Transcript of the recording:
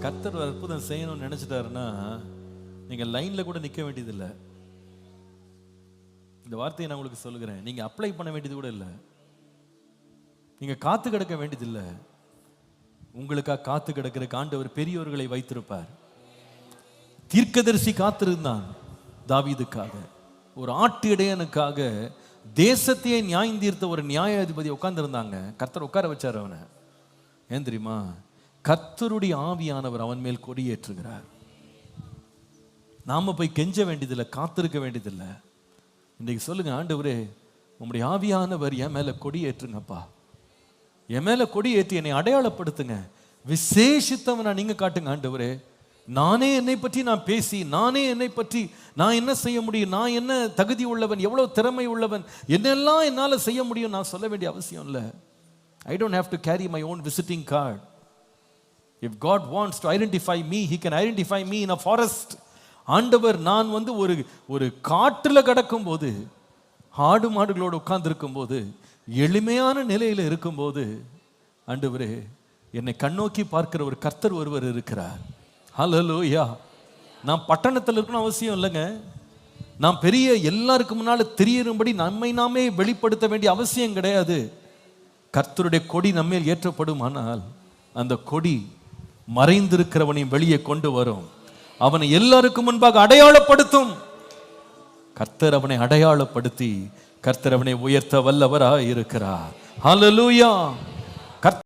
கத்தர் அற்புதம் செய்யணும்னு நினைச்சிட்டாருன்னா நீங்க லைன்ல கூட நிக்க வேண்டியதில்லை. இந்த வார்த்தையை நான் உங்களுக்கு சொல்லுகிறேன். நீங்க அப்ளை பண்ண வேண்டியது கூட இல்லை. நீங்க காத்து கிடக்க வேண்டியதில்லை. உங்களுக்காக காத்து கிடக்கிற காண்டவர் பெரியவர்களை வைத்திருப்பார். தீர்க்கதரிசி காத்திருந்தான் தாவீதுக்காக. ஒரு ஆட்டு இடையனுக்காக தேசத்தையே நியாயம் தீர்த்த ஒரு நியாயாதிபதி உட்கார்ந்திருந்தாங்க. கர்த்தர் உட்கார வச்சார் அவனை. ஏன் தெரியுமா? கத்தருடைய ஆவியானவர் அவன் மேல் கொடியேற்றுகிறார். நாம போய் கெஞ்ச வேண்டியதில்லை காத்திருக்க வேண்டியதில்லை. இன்றைக்கு சொல்லுங்க ஆண்டவரே உங்களுடைய ஆவியானவர் என் மேல கொடியேற்றுங்கப்பா. என் மேல கொடியேற்றி என்னை அடையாளப்படுத்துங்க. விசேஷித்தவனா நீங்க காட்டுங்க ஆண்டவரே. நானே என்னை பற்றி நான் பேசி நானே என்னை பற்றி நான் என்ன செய்ய முடியும் நான் என்ன தகுதி உள்ளவன் எவ்வளவு திறமை உள்ளவன் என்னெல்லாம் என்னால் செய்ய முடியும் நான் சொல்ல வேண்டிய அவசியம் இல்லை. I don't have to carry my own visiting card if God wants to identify me he can identify me in a forest ஆண்டவர் நான் வந்து ஒரு ஒரு காற்றில் கிடக்கும் போது ஆடு மாடுகளோடு உட்கார்ந்துருக்கும் போது எளிமையான நிலையில் இருக்கும்போது ஆண்டவரே என்னை கண்ணோக்கி பார்க்கிற ஒரு கர்த்தர் ஒருவர் இருக்கிறார். ஹலோ யா நான் பட்டணத்தில் இருக்கணும் அவசியம் இல்லைங்க. நான் பெரிய எல்லாருக்கும் முன்னால் தெரியறும்படி நம்மை நாமே வெளிப்படுத்த வேண்டிய அவசியம் கிடையாது. கர்த்தருடைய கொடி நம்மேல் ஏற்றப்படும் ஆனால் அந்த கொடி மறைந்திருக்கிறவனையும் வெளியே கொண்டு வரும். அவனை எல்லாருக்கும் முன்பாக அடையாளப்படுத்தும். கர்த்தர் அவனை அடையாளப்படுத்தி கர்த்தர் அவனை உயர்த்த வல்லவராய் இருக்கிறார் ஹலலூயா